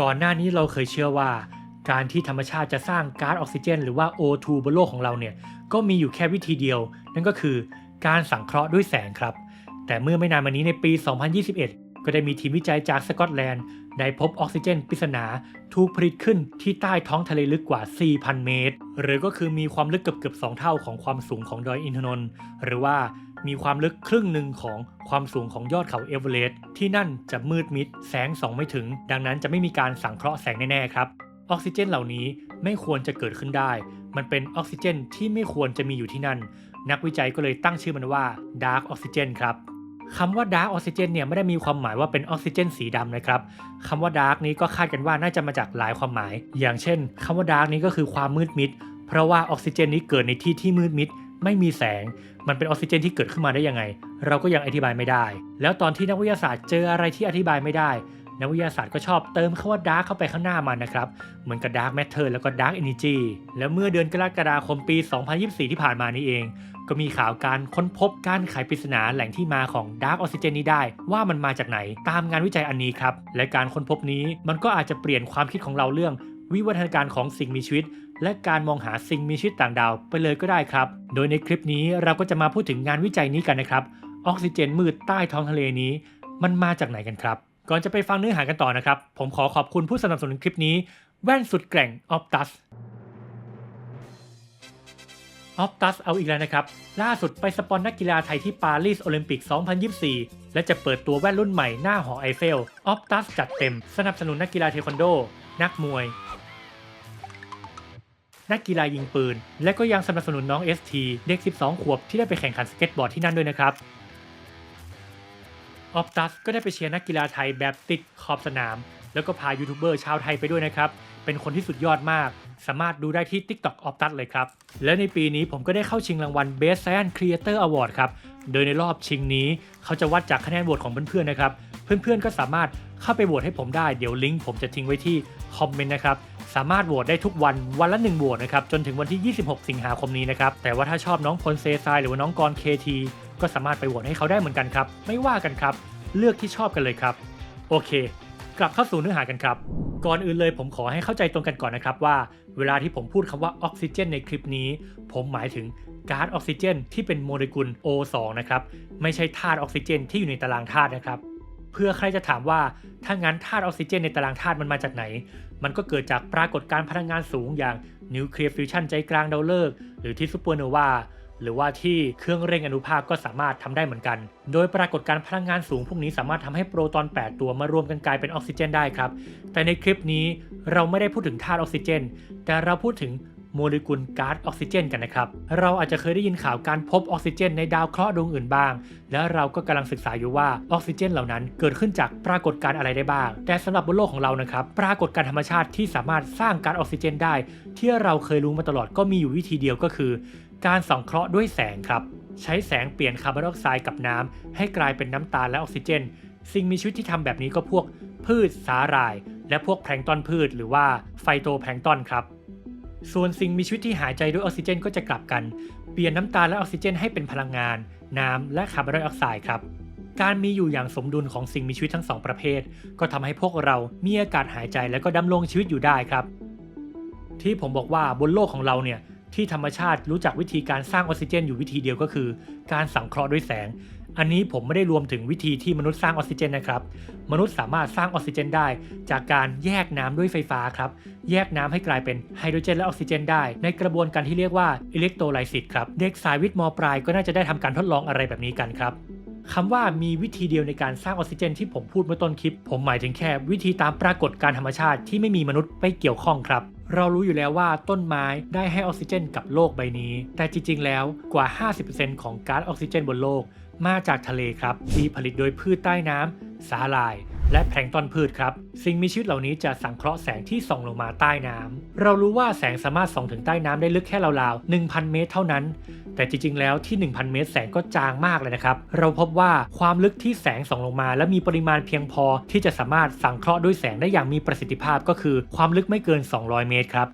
ก่อนหน้านี้เราเคยเชื่อว่า การที่ธรรมชาติจะสร้างก๊าซออกซิเจน หรือว่า O2 บนโลกของเราเนี่ยก็มีอยู่แค่วิธีเดียว นั่นก็คือการสังเคราะห์ด้วยแสงครับ แต่เมื่อไม่นานมานี้ในปี 2021 ก็ได้มีทีมวิจัยจากสกอตแลนด์ได้พบออกซิเจนปริศนาถูกผลิตขึ้นที่ใต้ท้องทะเลลึกกว่า 4,000 เมตร หรือก็คือมีความลึกเกือบเกือบ2เท่าของความสูงของดอยอินทนนท์หรือว่า มีความลึกครึ่งหนึ่งของความสูงของยอดเขาเอเวอเรสต์ที่นั่นจะมืดมิด แสงส่องไม่ถึง ดังนั้นจะไม่มีการสังเคราะห์แสงแน่ๆครับ ออกซิเจนเหล่านี้ไม่ควรจะเกิดขึ้นได้ มันเป็นออกซิเจนที่ไม่ควรจะมีอยู่ที่นั่น นักวิจัยก็เลยตั้งชื่อมันว่าดาร์กออกซิเจนครับคำว่าดาร์กออกซิเจนเนี่ยไม่ได้มีความหมายว่าเป็นออกซิเจนสีดำนะครับคำว่าดาร์กนี้ก็คาดกันว่าน่าจะมาจากหลายความหมาย อย่างเช่นคำว่าดาร์กนี้ก็คือความมืดมิด เพราะว่าออกซิเจนนี้เกิดในที่ที่มืดมิด ไม่มีแสง มันเป็นออกซิเจนที่เกิดขึ้นมาได้ยังไง เราก็ยังอธิบายไม่ได้ แล้วตอนที่นักวิทยาศาสตร์เจออะไรที่อธิบายไม่ได้ นักวิทยาศาสตร์ก็ชอบเติมคำว่าดาร์กเข้าไปข้างหน้ามันนะครับ เหมือนกับดาร์กแมทเทอร์แล้วก็ดาร์กเอเนจีแล้วเมื่อเดือนกรกฎาคมปี 2024 ที่ผ่านมานี้เอง ก็มีข่าวการค้นพบการไขปริศนาแหล่งที่มาของดาร์กออกซิเจนนี้ได้ ว่ามันมาจากไหนตามงานวิจัยอันนี้ครับและการค้นพบนี้มันก็อาจจะเปลี่ยนความคิดของเราเรื่องวิวัฒนาการของสิ่งมีชีวิต และการมองหาสิ่งมีชีวิตต่างดาวไปเลยก็ได้ครับ โดยในคลิปนี้เราก็จะมาพูดถึงงานวิจัยนี้กันนะครับ ออกซิเจนมืดใต้ท้องทะเลนี้ มันมาจากไหนกันครับ ก่อนจะไปฟังเนื้อหากันต่อนะครับ ผมขอขอบคุณผู้สนับสนุนคลิปนี้ แว่นสุดแกร่ง Optus Optus เอาอีกแล้วนะครับ ล่าสุดไปสปอนนักกีฬาไทยที่ปารีสโอลิมปิก 2024 และจะเปิดตัวแว่นรุ่นใหม่หน้าหอไอเฟล Optus จัดเต็ม สนับสนุนนักกีฬาเทควันโด นักมวย นักกีฬายิงปืน และก็ยังสนับสนุนน้อง ST เด็ก 12 ขวบที่ได้ไปแข่งขันสเก็ตบอร์ดที่นั่นด้วยนะครับออฟตัสก็ได้ไปเชียร์นักกีฬาไทยแบบติดขอบสนาม แล้วก็พายูทูบเบอร์ชาวไทยไปด้วยนะครับ เป็นคนที่สุดยอดมาก สามารถดูได้ที่ TikTok ออฟตัสเลยครับ และในปีนี้ผมก็ได้เข้าชิงรางวัล Best Science Creator Award ครับ โดยในรอบชิงนี้ เขาจะวัดจากคะแนนโหวตของเพื่อนๆนะครับ เพื่อนๆก็สามารถเข้าไปโหวตให้ผมได้ เดี๋ยวลิงก์ผมจะทิ้งไว้ที่ คอมเมนต์นะครับ สามารถโหวตได้ทุกวันวันละ1โหวตนะครับ จนถึงวันที่ 26 สิงหาคมนี้นะครับ แต่ว่าถ้าชอบน้องพลเซซายหรือว่าน้องกรเคทีก็สามารถไปโหวตให้เขาได้เหมือนกันครับ ไม่ว่ากันครับ เลือกที่ชอบกันเลยครับ โอเค กลับเข้าสู่เนื้อหากันครับ ก่อนอื่นเลยผมขอให้เข้าใจตรงกันก่อนนะครับว่า เวลาที่ผมพูดคำว่าออกซิเจนในคลิปนี้ ผมหมายถึงก๊าซออกซิเจนที่เป็นโมเลกุล O2 นะครับ ไม่ใช่ธาตุออกซิเจนที่อยู่ในตารางธาตุนะครับ พื่อใครจะถามว่าถ้างั้นธาตุออกซิเจนในตารางธาตุมันมาจากไหน มันก็เกิดจากปรากฏการณ์พลังงานสูงอย่างนิวเคลียร์ฟิวชันใจกลางดาวฤกษ์หรือที่ซูเปอร์โนวาหรือว่าที่เครื่องเร่งอนุภาคก็สามารถทำได้เหมือนกัน โดยปรากฏการณ์พลังงานสูงพวกนี้สามารถทำให้โปรตอน 8 ตัวมารวมกันกลายเป็นออกซิเจนได้ครับ แต่ในคลิปนี้เราไม่ได้พูดถึงธาตุออกซิเจน แต่เราพูดถึง โมเลกุลก๊าซออกซิเจนกันนะครับ เราอาจจะเคยได้ยินข่าวการพบออกซิเจนในดาวเคราะห์ดวงอื่นบ้าง และเราก็กำลังศึกษาอยู่ว่าออกซิเจนเหล่านั้นเกิดขึ้นจากปรากฏการณ์อะไรได้บ้าง แต่สำหรับบนโลกของเรานะครับ ปรากฏการธรรมชาติที่สามารถสร้างก๊าซออกซิเจนได้ ที่เราเคยรู้มาตลอดก็มีอยู่วิธีเดียวก็คือ การสังเคราะห์ด้วยแสงครับ ใช้แสงเปลี่ยนคาร์บอนไดออกไซด์กับน้ำให้กลายเป็นน้ำตาลและออกซิเจน สิ่งมีชีวิตที่ทำแบบนี้ก็พวกพืชสาหร่าย และพวกแพลงตอนพืช หรือว่าไฟโตแพลงตอนครับ ส่วนสิ่งมีชีวิตที่หายใจด้วยออกซิเจนก็จะกลับกัน เปลี่ยนน้ำตาลและออกซิเจนให้เป็นพลังงาน น้ำและคาร์บอนไดออกไซด์ครับการมีอยู่อย่างสมดุลของสิ่งมีชีวิตทั้งสองประเภท ก็ทำให้พวกเรามีอากาศหายใจและก็ดำรงชีวิตอยู่ได้ครับ ที่ผมบอกว่าบนโลกของเราเนี่ยที่ธรรมชาติรู้จักวิธีการสร้างออกซิเจนอยู่วิธีเดียวก็คือ การสังเคราะห์ด้วยแสง อันนี้ผมไม่ได้รวมถึงวิธีที่มนุษย์สร้างออกซิเจนนะครับ มนุษย์สามารถสร้างออกซิเจนได้ จากการแยกน้ำด้วยไฟฟ้าครับ แยกน้ำให้กลายเป็นไฮโดรเจนและออกซิเจนได้ ในกระบวนการที่เรียกว่าอิเล็กโทรไลซิสครับ เด็กสายวิทย์มปลายก็น่าจะได้ทำการทดลองอะไรแบบนี้กันครับคำว่ามีวิธีเดียวในการสร้างออกซิเจนที่ผมพูดเมื่อต้นคลิป ผมหมายถึงแค่วิธีตามปรากฏการธรรมชาติที่ไม่มีมนุษย์ไปเกี่ยวข้องครับเรารู้อยู่แล้วว่าต้นไม้ได้ให้ออกซิเจนกับโลกใบนี้ แต่จริงๆ แล้วกว่า 50%ของก๊าซออกซิเจนบนโลก มาจากทะเลครับ ที่ผลิตโดยพืชใต้น้ำสาหร่าย และแพลงตอนพืชครับ สิ่งมีชีวิตเหล่านี้จะสังเคราะห์แสงที่ส่องลงมาใต้น้ำเรารู้ว่าแสงสามารถส่องถึงใต้น้ำได้ลึกแค่ราวๆ 1,000 เมตรเท่านั้น แต่จริงๆ แล้วที่ 1,000 เมตรแสงก็จางมากเลยนะครับ เราพบว่าความลึกที่แสงส่องลงมา และมีปริมาณเพียงพอที่จะสามารถสังเคราะห์ด้วยแสงได้อย่างมีประสิทธิภาพก็คือ ความลึกไม่เกิน 200 เมตรครับ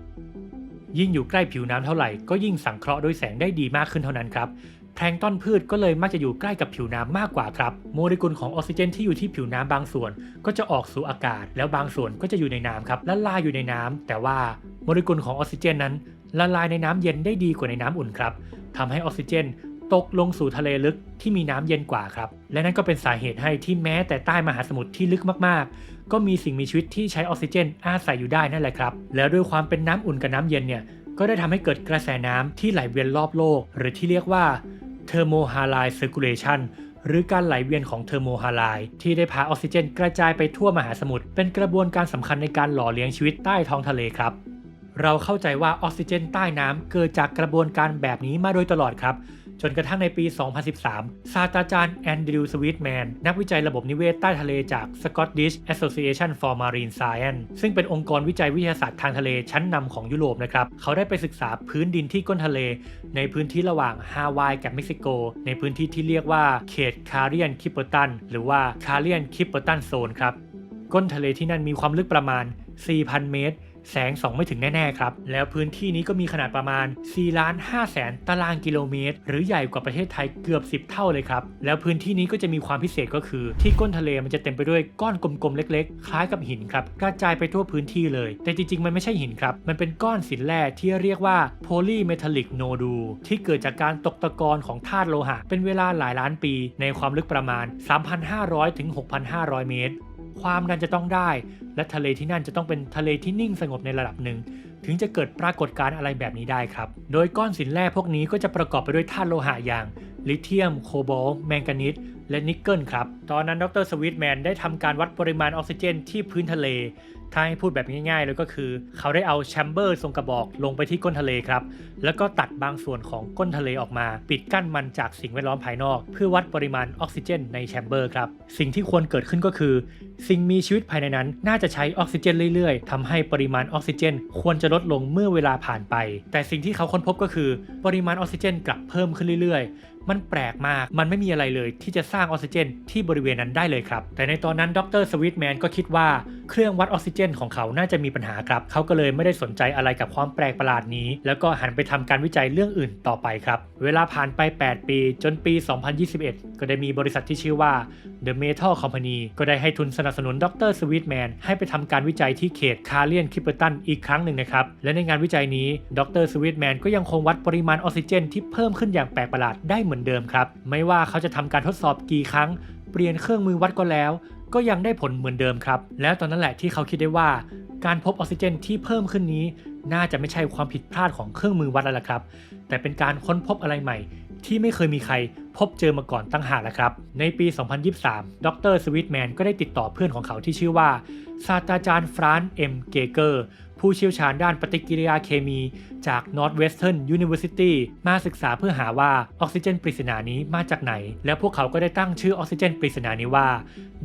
ยิ่งอยู่ใกล้ผิวน้ำเท่าไหร่ก็ยิ่งสังเคราะห์ด้วยแสงได้ดีมากขึ้นเท่านั้นครับ แพลงต้นพืชก็เลยมักจะอยู่ใกล้กับผิวน้ำมากกว่าครับ โมเลกุลของออกซิเจนที่อยู่ที่ผิวน้ำบางส่วน ก็จะออกสู่อากาศ แล้วบางส่วนก็จะอยู่ในน้ำครับละลายอยู่ในน้ำแต่ว่าโมเลกุลของออกซิเจนนั้นละลายในน้ำเย็นได้ดีกว่าในน้ำอุ่นครับทำให้ออกซิเจนตกลงสู่ทะเลลึกที่มีน้ำเย็นกว่าครับ และนั่นก็เป็นสาเหตุให้ที่แม้แต่ใต้มหาสมุทรที่ลึกมากๆ ก็มีสิ่งมีชีวิตที่ใช้ออกซิเจน อาศัยอยู่ได้นั่นแหละครับ แล้วด้วยความเป็นน้ำอุ่นกับน้ำเย็นเนี่ย ก็ได้ทำให้เกิดกระแสน้ำที่ไหลเวียนรอบโลก หรือที่เรียกว่า thermohaline circulation หรือการไหลเวียนของเทอร์โมฮาไลน์ที่ได้พาออกซิเจนกระจายไปทั่วมหาสมุทรเป็นกระบวนการสำคัญในการหล่อเลี้ยงชีวิตใต้ท้องทะเลครับ เราเข้าใจว่าออกซิเจนใต้น้ำเกิดจากกระบวนการแบบนี้มาโดยตลอดครับ จนกระทั่งในปี 2013 ศาสตราจารย์แอนดริวสวีทแมน นักวิจัยระบบนิเวศใต้ทะเลจาก Scottish Association for Marine Science ซึ่งเป็นองค์กรวิจัยวิทยาศาสตร์ทางทะเลชั้นนำของยุโรปนะครับ เขาได้ไปศึกษาพื้นดินที่ก้นทะเล ในพื้นที่ระหว่างฮาวายกับเม็กซิโก ในพื้นที่ที่เรียกว่าเขตคาเรียนคิปเปอร์ตันหรือว่าคาเรียนคิปเปอร์ตันโซนครับ ก้นทะเลที่นั่นมีความลึกประมาณ 4,000 เมตร แสงส่องไม่ถึงแน่ๆครับ แล้วพื้นที่นี้ก็มีขนาดประมาณ4ล้าน5แสนตารางกิโลเมตร หรือใหญ่กว่าประเทศไทยเกือบ 10 เท่าเลยครับ แล้วพื้นที่นี้ก็จะมีความพิเศษก็คือ ที่ก้นทะเลมันจะเต็มไปด้วยก้อนกลมๆเล็กๆ คล้ายกับหินครับกระจายไปทั่วพื้นที่เลย แต่จริงๆ มันไม่ใช่หินครับ มันเป็นก้อนสินแร่ที่เรียกว่าโพลีเมทัลลิกโนดูที่เกิดจากการตกตะกอนของธาตุโลหะ เป็นเวลาหลายล้านปี ในความลึกประมาณ 3,500ถึง6,500 เมตร ความดันจะต้องได้ และทะเลที่นั่นจะต้องเป็นทะเลที่นิ่งสงบในระดับหนึ่ง ถึงจะเกิดปรากฏการณ์อะไรแบบนี้ได้ครับ โดยก้อนสินแร่พวกนี้ก็จะประกอบไปด้วยธาตุโลหะอย่าง ลิเธียม โคบอลต์แมงกานีสและนิกเกิลครับ ตอนนั้นดรสวิตแมนได้ทำการวัดปริมาณออกซิเจนที่พื้นทะเล ถ้าให้พูดแบบง่ายๆเลยก็คือ เขาได้เอาแชมเบอร์ทรงกระบอกลงไปที่ก้นทะเลครับ แล้วก็ตัดบางส่วนของก้นทะเลออกมา ปิดกั้นมันจากสิ่งแวดล้อมภายนอก เพื่อวัดปริมาณออกซิเจนในแชมเบอร์ครับ สิ่งที่ควรเกิดขึ้นก็คือ สิ่งมีชีวิตภายในนั้น น่าจะใช้ออกซิเจนเรื่อยๆทำให้ปริมาณออกซิเจน ควรจะลดลงเมื่อเวลาผ่านไป แต่สิ่งที่เขาค้นพบก็คือ ปริมาณออกซิเจนกลับเพิ่มขึ้นเรื่อยๆ มันแปลกมาก มันไม่มีอะไรเลยที่จะสร้างออกซิเจนที่บริเวณนั้นได้เลยครับ แต่ในตอนนั้นดรสวิตแมนก็คิดว่าเครื่องวัดออกซิเจนของเขาน่าจะมีปัญหาครับ เขาก็เลยไม่ได้สนใจอะไรกับความแปลกประหลาดนี้ แล้วก็หันไปทำการวิจัยเรื่องอื่นต่อไปครับ เวลาผ่านไป 8 ปีจนปี 2021 ก็ได้มีบริษัทที่ชื่อว่า The Metal Company ก็ได้ให้ทุนสนับสนุนดรสวิตแมนให้ไปทำการวิจัยที่เขตคาเลียนคิปเปอร์ตันอีกครั้งหนึ่งนะครับ และในงานวิจัยนี้ดรสวิตแมนก็ยังคงวัดปริมาณออกซิเจน ที่เพิ่มขึ้นอย่างแปลกประหลาดได้เหมือนเดิมครับ ไม่ว่าเขาจะทำการทดสอบกี่ครั้ง เปลี่ยนเครื่องมือวัดก็แล้ว ก็ยังได้ผลเหมือนเดิมครับ แล้วตอนนั้นแหละที่เขาคิดได้ว่า การพบออกซิเจนที่เพิ่มขึ้นนี้ น่าจะไม่ใช่ความผิดพลาดของเครื่องมือวัดแล้วล่ะครับ แต่เป็นการค้นพบอะไรใหม่ ที่ไม่เคยมีใครพบเจอมาก่อนตั้งหากแล้วครับ ในปี 2023 ดรสวิตแมนก็ได้ติดต่อเพื่อนของเขาที่ชื่อว่าศาสตราจารย์ฟรานซ์เอ็มเกเกอร์ ผู้เชี่ยวชาญด้านปฏิกิริยาเคมีจาก Northwestern University มาศึกษาเพื่อหาว่าออกซิเจนปริศนานี้มาจากไหน แล้วพวกเขาก็ได้ตั้งชื่อออกซิเจนปริศนานี้ว่า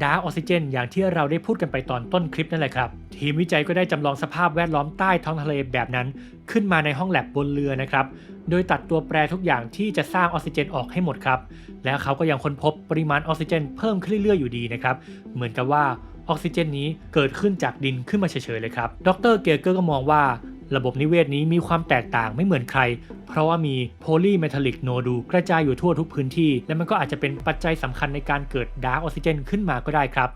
ดาร์ออกซิเจน อย่างที่เราได้พูดกันไปตอนต้นคลิปนั่นแหละครับ ทีมวิจัยก็ได้จำลองสภาพแวดล้อมใต้ท้องทะเลแบบนั้น ขึ้นมาในห้องแลบบนเรือนะครับ โดยตัดตัวแปรทุกอย่างที่จะสร้างออกซิเจนออกให้หมดครับ แล้วเขาก็ยังค้นพบปริมาณออกซิเจน เพิ่มขึ้นเรื่อยๆอยู่ดีนะครับ เหมือนกับว่า ออกซิเจนนี้เกิดขึ้นจากดินขึ้นมาเฉยๆเลยครับ ดรเกเกอร์ก็มองว่าระบบนิเวศนี้มีความแตกต่างไม่เหมือนใคร เพราะว่ามีโพลีเมทัลลิกโนดูกระจายอยู่ทั่วทุกพื้นที่ และมันก็อาจจะเป็นปัจจัยสำคัญในการเกิดดาร์กออกซิเจนขึ้นมาก็ได้ครับ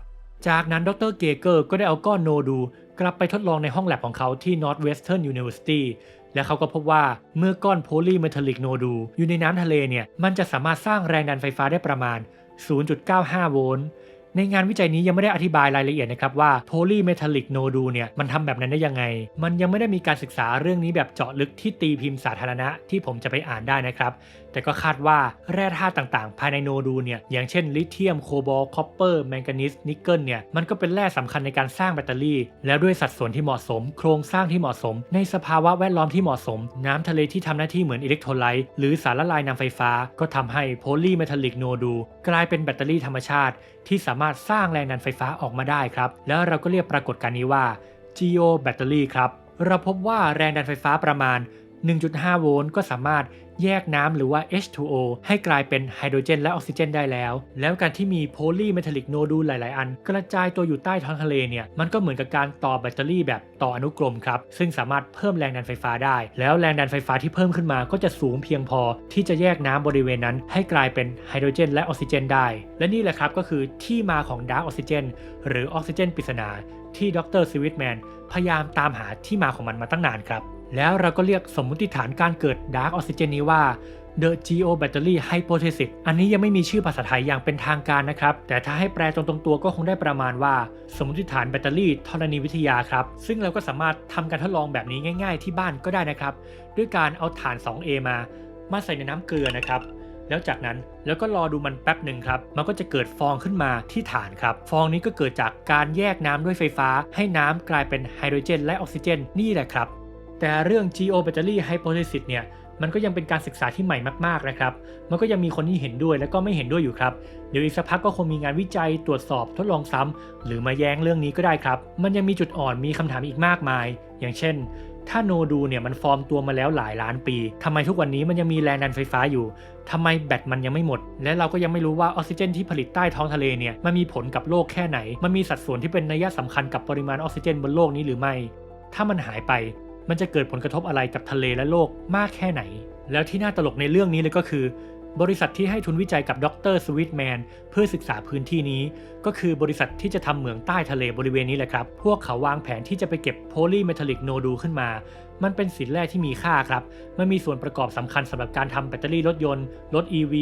จากนั้นดรเกเกอร์ก็ได้เอาก้อนโนดูกลับไปทดลองในห้องแลบของเขาที่ Northwestern University และเขาก็พบว่าเมื่อก้อนโพลีเมทัลลิกโนดูอยู่ในน้ำทะเลเนี่ย มันจะสามารถสร้างแรงดันไฟฟ้าได้ประมาณ 0.95 โวลต์ ในงานวิจัยนี้ยังไม่ได้อธิบายรายละเอียดนะครับว่าโพลีเมทัลลิกโนดูเนี่ยมันทำแบบนั้นได้ยังไง มันยังไม่ได้มีการศึกษาเรื่องนี้แบบเจาะลึกที่ตีพิมพ์สาธารณะที่ผมจะไปอ่านได้นะครับ แต่ก็คาดว่าแร่ธาตุต่างๆ ภายในโนดูเนี่ยอย่างเช่นลิเธียมโคบอลต์คอปเปอร์แมงกานีสนิกเกิลเนี่ยมันก็เป็นแร่สำคัญในการสร้างแบตเตอรี่ แล้วด้วยสัดส่วนที่เหมาะสม โครงสร้างที่เหมาะสม ในสภาวะแวดล้อมที่เหมาะสม น้ำทะเลที่ทำหน้าที่เหมือนอิเล็กโทรไลต์หรือสารละลายนำไฟฟ้า ก็ทำให้โพลีเมทัลลิกโนดูกลายเป็นแบตเตอรี่ธรรมชาติ ที่สามารถสร้างแรงดันไฟฟ้าออกมาได้ครับแล้วเราก็เรียกปรากฏการณ์นี้ว่า geo battery ครับเราพบว่าแรงดันไฟฟ้าประมาณ 1.5 โวลต์ก็สามารถแยกน้ำหรือว่า H2O ให้กลายเป็นไฮโดรเจนและออกซิเจนได้แล้ว แล้วการที่มีโพลีเมทัลลิกโนดูลหลาย ๆ อัน กระจายตัวอยู่ใต้ท้องทะเลเนี่ย มันก็เหมือนกับการต่อแบตเตอรี่แบบต่ออนุกรมครับ ซึ่งสามารถเพิ่มแรงดันไฟฟ้าได้ แล้วแรงดันไฟฟ้าที่เพิ่มขึ้นมาก็จะสูงเพียงพอ ที่จะแยกน้ำบริเวณนั้น ให้กลายเป็นไฮโดรเจน และออกซิเจนได้ และนี่แหละครับก็คือที่มาของดาร์กออกซิเจนหรือออกซิเจนปริศนาที่ดรสวิตแมนพยายามตามหาที่มาของมันมาตั้งนานครับ แล้วเราก็เรียกสมมติฐานการเกิดดาร์กออกซิเจนนี้ว่า The Geo Battery Hypothesis อันนี้ยังไม่มีชื่อภาษาไทยอย่างเป็นทางการนะครับ แต่ถ้าให้แปลตรงๆตัวก็คงได้ประมาณว่า สมมติฐานแบตเตอรี่ธรณีวิทยาครับ ซึ่งเราก็สามารถทำการทดลองแบบนี้ง่ายๆที่บ้านก็ได้นะครับ ด้วยการเอาฐาน 2A มา มาใส่ในน้ำเกลือนะครับแล้วจากนั้นแล้วก็รอดูมันแป๊บหนึ่งครับ มันก็จะเกิดฟองขึ้นมาที่ฐานครับ ฟองนี้ก็เกิดจากการแยกน้ำด้วยไฟฟ้า ให้น้ำกลายเป็นไฮโดรเจน และออกซิเจนนี่แหละครับ แต่เรื่อง Geo Battery Hypothesis เนี่ยมันก็ยังเป็นการศึกษาที่ใหม่มากๆนะครับ มันก็ยังมีคนที่เห็นด้วยและก็ไม่เห็นด้วยอยู่ครับ เดี๋ยวอีกสักพักก็คงมีงานวิจัยตรวจสอบทดลองซ้ำหรือมาแย้งเรื่องนี้ก็ได้ครับ มันยังมีจุดอ่อนมีคำถามอีกมากมาย อย่างเช่น ถ้าโนดูเนี่ยมันฟอร์มตัวมาแล้วหลายล้านปีทำไมทุกวันนี้มันยังมีแรงดันไฟฟ้าอยู่ทำไมแบตมันยังไม่หมด และเราก็ยังไม่รู้ว่าออกซิเจนที่ผลิตใต้ท้องทะเลเนี่ยมันมีผลกับโลกแค่ไหน มันมีสัดส่วนที่เป็นนัยสำคัญกับปริมาณออกซิเจนบนโลกนี้หรือไม่ ถ้ามันหายไป มันจะเกิดผลกระทบอะไรกับทะเลและโลกมากแค่ไหน แล้วที่น่าตลกในเรื่องนี้เลยก็คือ บริษัทที่ให้ทุนวิจัยกับดรสวิตแมนเพื่อศึกษาพื้นที่นี้ ก็คือบริษัทที่จะทำเหมืองใต้ทะเลบริเวณนี้แหละครับ พวกเขาวางแผนที่จะไปเก็บโพลีเมทัลลิกโนดูขึ้นมา มันเป็นสินแร่ที่มีค่าครับ มันมีส่วนประกอบสำคัญสำหรับการทำแบตเตอรี่รถยนต์ รถ EV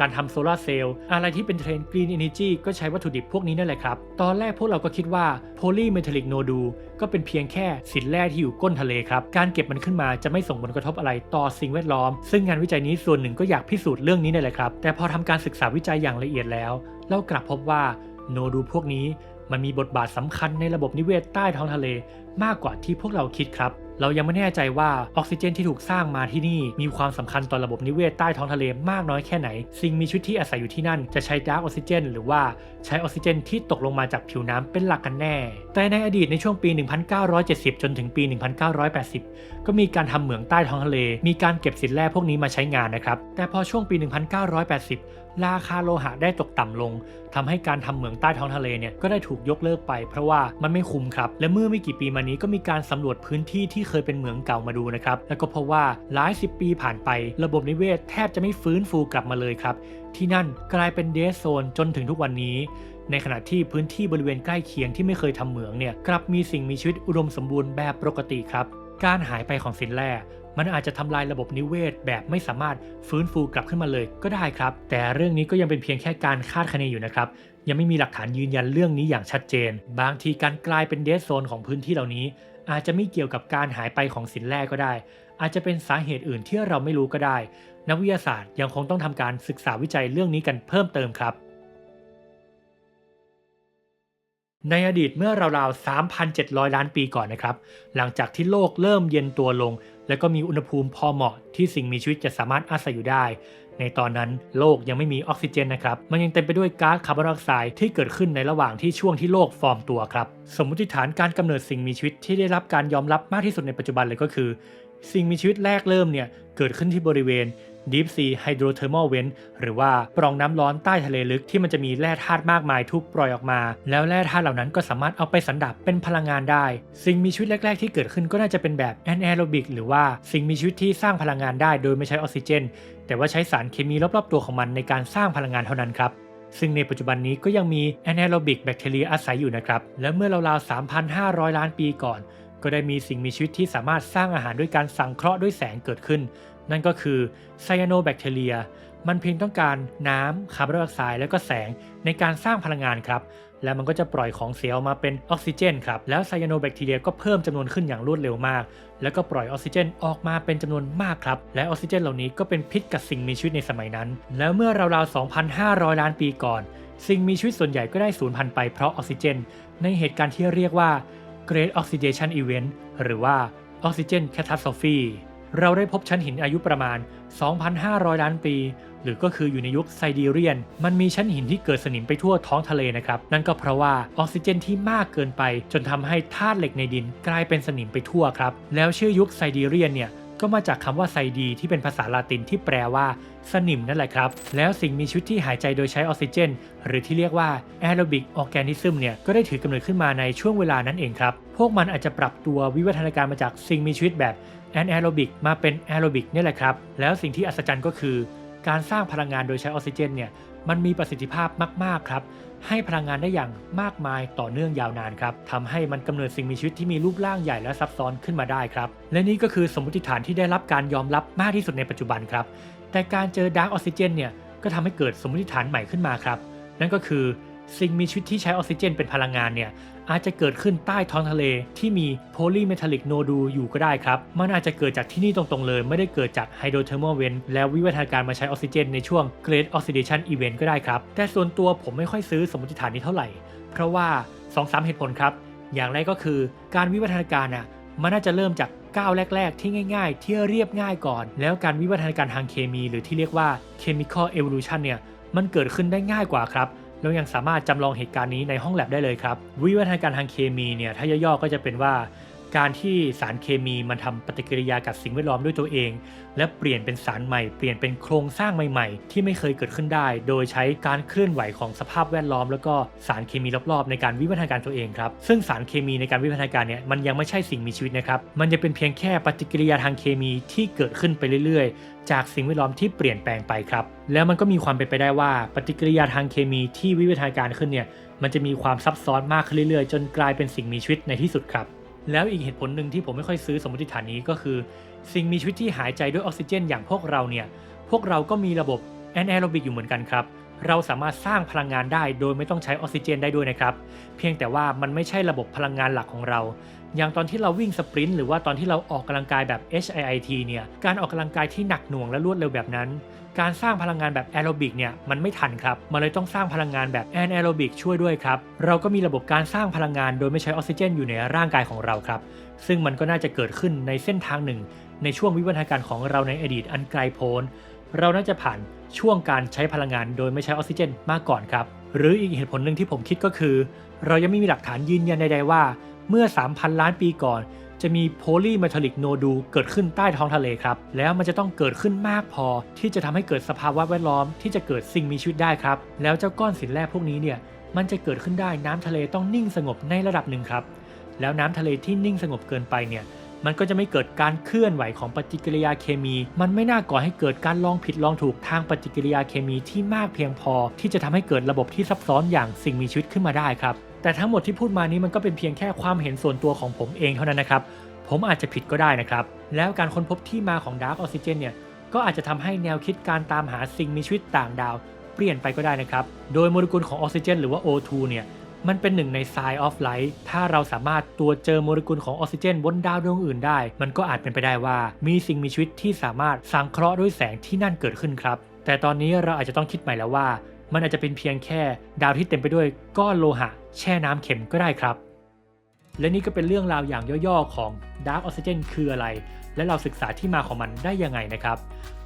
การทำโซลาร์เซลล์ อะไรที่เป็นเทรนด์ Green Energy ก็ใช้วัตถุดิบพวกนี้นั่นแหละครับ ตอนแรกพวกเราก็คิดว่าโพลีเมทัลลิกโนดูก็เป็นเพียงแค่สินแร่ที่อยู่ก้นทะเลครับ การเก็บมันขึ้นมาจะไม่ส่งผลกระทบอะไรต่อสิ่งแวดล้อม ซึ่งงานวิจัยนี้ส่วนหนึ่งก็อยากพิสูจน์เรื่องนี้นั่นแหละครับ แต่พอทำการศึกษาวิจัยอย่างละเอียดแล้ว เรากลับพบว่าโนดูพวกนี้มันมีบทบาทสำคัญในระบบนิเวศใต้ท้องทะเล มากกว่าที่พวกเราคิดครับ เรายังไม่แน่ใจว่าออกซิเจนที่ถูกสร้างมาที่นี่มีความสำคัญต่อระบบนิเวศใต้ท้องทะเลมากน้อยแค่ไหน สิ่งมีชีวิตที่อาศัยอยู่ที่นั่นจะใช้ดาร์กออกซิเจนหรือว่าใช้ออกซิเจนที่ตกลงมาจากผิวน้ำเป็นหลักกันแน่ แต่ในอดีตในช่วงปี 1970 จนถึงปี 1980 ก็มีการทำเหมืองใต้ท้องทะเล มีการเก็บสินแร่พวกนี้มาใช้งานนะครับ แต่พอช่วงปี 1980 ราคาโลหะได้ตกต่ำลงทำให้การทำเหมืองใต้ท้องทะเลเนี่ยก็ได้ถูกยกเลิกไป เพราะว่ามันไม่คุ้มครับ และเมื่อไม่กี่ปีมานี้ก็มีการสำรวจพื้นที่ที่เคยเป็นเหมืองเก่ามาดูนะครับ แล้วก็พบว่าหลายสิบปีผ่านไป ระบบนิเวศแทบจะไม่ฟื้นฟูกลับมาเลยครับ ที่นั่นกลายเป็นเดสโซนจนถึงทุกวันนี้ในขณะที่พื้นที่บริเวณใกล้เคียงที่ไม่เคยทำเหมืองเนี่ยกลับมีสิ่งมีชีวิตอุดมสมบูรณ์แบบปกติครับ การหายไปของสินแร่ มันอาจจะทำลายระบบนิเวศ แบบไม่สามารถฟื้นฟูกลับขึ้นมาเลยก็ได้ครับ แต่เรื่องนี้ก็ยังเป็นเพียงแค่การคาดคะเนอยู่นะครับ ยังไม่มีหลักฐานยืนยันเรื่องนี้อย่างชัดเจน บางทีการกลายเป็นเดสโซนของพื้นที่เหล่านี้ อาจจะไม่เกี่ยวกับการหายไปของสินแร่ก็ได้ อาจจะเป็นสาเหตุอื่นที่เราไม่รู้ก็ได้ นักวิทยาศาสตร์ยังคงต้องทำการศึกษาวิจัยเรื่องนี้กันเพิ่มเติมครับในอดีตเมื่อราวๆ 3,700 ล้านปีก่อนนะครับ หลังจากที่โลกเริ่มเย็นตัวลง และก็มีอุณหภูมิพอเหมาะที่สิ่งมีชีวิตจะสามารถอาศัยอยู่ได้ ในตอนนั้นโลกยังไม่มีออกซิเจนนะครับ มันยังเต็มไปด้วยก๊าซคาร์บอนไดออกไซด์ที่เกิดขึ้นในระหว่างที่ช่วงที่โลกฟอร์มตัวครับ สมมติฐานการกำเนิดสิ่งมีชีวิตที่ได้รับการยอมรับมากที่สุดในปัจจุบันเลยก็คือ สิ่งมีชีวิตแรกเริ่มเนี่ยเกิดขึ้นที่บริเวณ Deep Sea Hydrothermal Vent หรือว่าปล่องน้ำร้อนใต้ทะเลลึกที่มันจะมีแร่ธาตุมากมายทุกปล่อยออกมา แล้วแร่ธาตุเหล่านั้นก็สามารถเอาไปสันดับเป็นพลังงานได้ สิ่งมีชีวิตแรก ๆ ที่เกิดขึ้นก็น่าจะเป็นแบบ anaerobic หรือว่าสิ่งมีชีวิตที่สร้างพลังงานได้โดยไม่ใช้ออกซิเจน แต่ว่าใช้สารเคมีรอบๆตัวของมันในการสร้างพลังงานเท่านั้นครับซึ่งในปัจจุบันนี้ก็ยังมี anaerobic แบคทีเรียอาศัยอยู่นะครับ และเมื่อราวๆ 3,500 ล้านปีก่อน ก็ได้มีสิ่งมีชีวิตที่สามารถสร้างอาหารด้วยการสังเคราะห์ด้วยแสงเกิดขึ้น นั่นก็คือไซยาโนแบคทีเรีย มันเพียงต้องการน้ำคาร์บอนไดออกไซด์และก็แสงในการสร้างพลังงานครับแล้วมันก็จะปล่อยของเสียออกมาเป็นออกซิเจนครับ แล้วไซยาโนแบคทีเรียก็เพิ่มจำนวนขึ้นอย่างรวดเร็วมาก แล้วก็ปล่อยออกซิเจนออกมาเป็นจำนวนมากครับ และออกซิเจนเหล่านี้ก็เป็นพิษกับสิ่งมีชีวิตในสมัยนั้น แล้วเมื่อราวๆ 2,500 ล้านปีก่อน สิ่งมีชีวิตส่วนใหญ่ก็ได้สูญพันธุ์ไปเพราะออกซิเจน ในเหตุการณ์ที่เรียกว่า Great Oxidation Event หรือว่า Oxygen Catastrophe เราได้พบชั้นหินอายุประมาณ 2,500 ล้านปี หรือก็คืออยู่ในยุคไซดีเรียน มันมีชั้นหินที่เกิดสนิมไปทั่วท้องทะเลนะครับ นั่นก็เพราะว่าออกซิเจนที่มากเกินไป จนทำให้ธาตุเหล็กในดินกลายเป็นสนิมไปทั่วครับ แล้วชื่อยุคไซดีเรียนเนี่ยก็มาจากคำว่าไซดีที่เป็นภาษาลาตินที่แปลว่า สนิมนั่นแหละครับ แล้วสิ่งมีชีวิตที่หายใจโดยใช้ออกซิเจน หรือที่เรียกว่าแอโรบิกออแกนิซึมเนี่ยก็ได้ถือกำเนิดขึ้นมาในช่วงเวลานั้นเองครับ พวกมันอาจจะปรับตัววิวัฒนาการมาจากสิ่งมีชีวิตแบบ แอนแอโรบิกมาเป็นแอโรบิกนี่แหละครับ แล้วสิ่งที่อัศจรรย์ก็คือ การสร้างพลังงานโดยใช้ออกซิเจนเนี่ยมันมีประสิทธิภาพมาก ๆ ครับ ให้พลังงานได้อย่างมากมายต่อเนื่องยาวนานครับทำให้มันกำเนิดสิ่งมีชีวิตที่มีรูปร่างใหญ่และซับซ้อนขึ้นมาได้ครับ และนี่ก็คือสมมติฐานที่ได้รับการยอมรับมากที่สุดในปัจจุบันครับ แต่การเจอดาร์กออกซิเจนเนี่ยก็ทำให้เกิดสมมติฐานใหม่ขึ้นมาครับ นั่นก็คือสิ่งมีชีวิตที่ใช้ออกซิเจนเป็นพลังงานเนี่ย อาจจะเกิดขึ้นใต้ท้องทะเลที่มีโพลีเมทัลลิกโนดูอยู่ก็ได้ครับ มันอาจจะเกิดจากที่นี่ตรงๆเลย ไม่ได้เกิดจากไฮโดรเทอร์ม l เวนแล้ววิวัฒนาการมาใช้ออกซิเจนในช่วง Great Oxidation Event ก็ได้ครับ แต่ส่วนตัวผมไม่ค่อยซื้อสมมติฐานนี้เท่าไหร่ เพราะว่า2-3เหตุผลครับ อย่างแรกก็คือการวิวัฒนาการอะมันน่าจะเริ่มจากก้าวแรก ๆ ที่ง่าย ๆ ที่เรียบง่ายก่อน แล้วการวิวัฒนาการทางเคมี หรือที่เรียกว่า chemical evolution เนี่ยมันเกิดขึ้นได้ง่ายกว่าครับ แล้วยังสามารถจำลองเหตุการณ์นี้ในห้องแลบได้เลยครับ วิวัฒนาการทางเคมีเนี่ยถ้าย่อๆก็จะเป็นว่า การที่สารเคมีมันทำปฏิกิริยากับสิ่งแวดล้อมด้วยตัวเอง และเปลี่ยนเป็นสารใหม่เปลี่ยนเป็นโครงสร้างใหม่ ๆ ที่ไม่เคยเกิดขึ้นได้ โดยใช้การเคลื่อนไหวของสภาพแวดล้อม แล้วก็สารเคมีรอบๆ ในการวิวัฒนาการตัวเองครับซึ่งสารเคมีในการวิวัฒนาการเนี่ยมันยังไม่ใช่สิ่งมีชีวิตนะครับมันจะเป็นเพียงแค่ปฏิกิริยาทางเคมีที่เกิดขึ้นไปเรื่อยๆ จากสิ่งแวดล้อมที่เปลี่ยนแปลงไปครับแล้วมันก็มีความเป็นไปได้ว่าปฏิกิริยาทางเคมีที่วิวัฒนาการขึ้นเนี่ยมันจะมีความซับซ้อนมากขึ้นเรื่อยๆ จนกลายเป็นสิ่งมีชีวิตในที่สุดครับ แล้วอีกเหตุผลหนึ่งที่ผมไม่ค่อยซื้อสมมติฐานนี้ก็คือ สิ่งมีชีวิตที่หายใจด้วยออกซิเจน อย่างพวกเราเนี่ยพวกเราก็มีระบบแอนแอโรบิกอยู่เหมือนกันครับ เราสามารถสร้างพลังงานได้โดยไม่ต้องใช้ออกซิเจนได้ด้วยนะครับ เพียงแต่ว่ามันไม่ใช่ระบบพลังงานหลักของเรา อย่างตอนที่เราวิ่งสปรินต์หรือว่าตอนที่เราออกกำลังกายแบบ HIIT เนี่ย การออกกำลังกายที่หนักหน่วงและรวดเร็วแบบนั้น การสร้างพลังงานแบบแอโรบิกเนี่ยมันไม่ทันครับ มันเลยต้องสร้างพลังงานแบบแอนแอโรบิกช่วยด้วยครับ เราก็มีระบบการสร้างพลังงานโดยไม่ใช้ออกซิเจนอยู่ในร่างกายของเราครับ ซึ่งมันก็น่าจะเกิดขึ้นในเส้นทางหนึ่ง ในช่วงวิวัฒนาการของเราในอดีตอันไกลโพ้น เราน่าจะผ่านช่วงการใช้พลังงานโดยไม่ใช้ออกซิเจนมาก่อนครับ หรืออีกเหตุผลหนึ่งที่ผมคิดก็คือ เรายังไม่มีหลักฐานยืนยันใดๆว่า เมื่อ 3,000 ล้านปีก่อน จะมีโพลีเมทัลลิกโนดูเกิดขึ้นใต้ท้องทะเลครับ แล้วมันจะต้องเกิดขึ้นมากพอ ที่จะทำให้เกิดสภาวะแวดล้อมที่จะเกิดสิ่งมีชีวิตได้ครับ แล้วเจ้าก้อนสินแร่พวกนี้เนี่ยมันจะเกิดขึ้นได้น้ำทะเลต้องนิ่งสงบในระดับหนึ่งครับ แล้วน้ำทะเลที่นิ่งสงบเกินไปเนี่ย มันก็จะไม่เกิดการเคลื่อนไหวของปฏิกิริยาเคมี มันไม่น่าก่อให้เกิดการลองผิดลองถูกทางปฏิกิริยาเคมีที่มากเพียงพอ ที่จะทำให้เกิดระบบที่ซับซ้อนอย่างสิ่งมีชีวิตขึ้นมาได้ครับ แต่ทั้งหมดที่พูดมานี้มันก็เป็นเพียงแค่ความเห็นส่วนตัวของผมเองเท่านั้นนะครับ ผมอาจจะผิดก็ได้นะครับ แล้วการค้นพบที่มาของดาร์กออกซิเจนเนี่ยก็อาจจะทำให้แนวคิดการตามหาสิ่งมีชีวิตต่างดาว เปลี่ยนไปก็ได้นะครับ โดยโมเลกุลของออกซิเจนหรือว่า O2 เนี่ย มันเป็นหนึ่งใน Sign of Life ถ้าเราสามารถตรวจเจอโมเลกุลของออกซิเจนบนดาวดวงอื่นได้ มันก็อาจเป็นไปได้ว่า มีสิ่งมีชีวิตที่สามารถสังเคราะห์ด้วยแสงที่นั่นเกิดขึ้นครับ แต่ตอนนี้เราอาจจะต้องคิดใหม่แล้วว่า มันอาจจะเป็นเพียงแค่ดาวที่เต็มไปด้วยก้อนโลหะ แช่น้ำเข็มก็ได้ครับ และนี่ก็เป็นเรื่องราวอย่างย่อๆของ Dark Oxygen คืออะไร และเราศึกษาที่มาของมันได้ยังไงนะครับ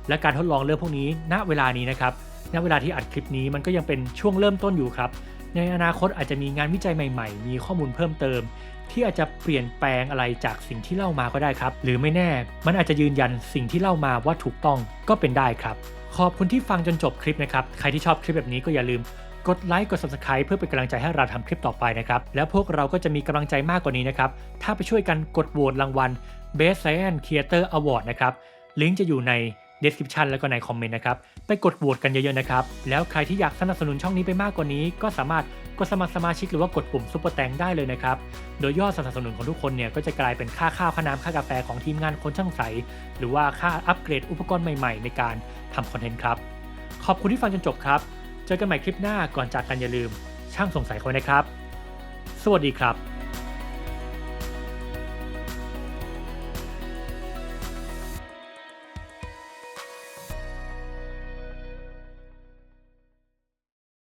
และการทดลองเรื่องพวกนี้ณเวลานี้นะครับณเวลาที่อัดคลิปนี้มันก็ยังเป็นช่วงเริ่มต้นอยู่ครับ ในอนาคตอาจจะมีงานวิจัยใหม่ๆ มีข้อมูลเพิ่มเติม ที่อาจจะเปลี่ยนแปลงอะไรจากสิ่งที่เล่ามาก็ได้ครับ หรือไม่แน่ มันอาจจะยืนยันสิ่งที่เล่ามาว่าถูกต้องก็เป็นได้ครับ ขอบคุณที่ฟังจนจบคลิปนะครับ ใครที่ชอบคลิปแบบนี้ก็อย่าลืมกดไลค์กด subscribe เพื่อเป็นกำลังใจให้เราทำคลิปต่อไปนะครับ แล้วพวกเราก็จะมีกำลังใจมากกว่านี้นะครับ ถ้าไปช่วยกันกดโหวตรางวัล Best Science Creator Award นะครับ ลิงก์จะอยู่ใน description แล้วก็ในคอมเมนต์นะครับ ไปกดโหวตกันเยอะๆนะครับ แล้วใครที่อยากสนับสนุนช่องนี้ไปมากกว่านี้ ก็สามารถกดสมัครสมาชิกหรือว่ากดปุ่มซุปเปอร์แตงได้เลยนะครับ โดยยอดสนับสนุนของทุกคนเนี่ยก็จะกลายเป็นค่าข้าวค่าน้ำค่ากาแฟของทีมงานคนช่างใส หรือว่าค่าอัปเกรดอุปกรณ์ใหม่ๆ ในการทำคอนเทนต์ครับ ขอบคุณที่ฟังจนจบครับ เจอกันใหม่คลิปหน้าก่อนจากกันอย่าลืม ช่างสงสัยเขาไว้นะครับ สวัสดีครับ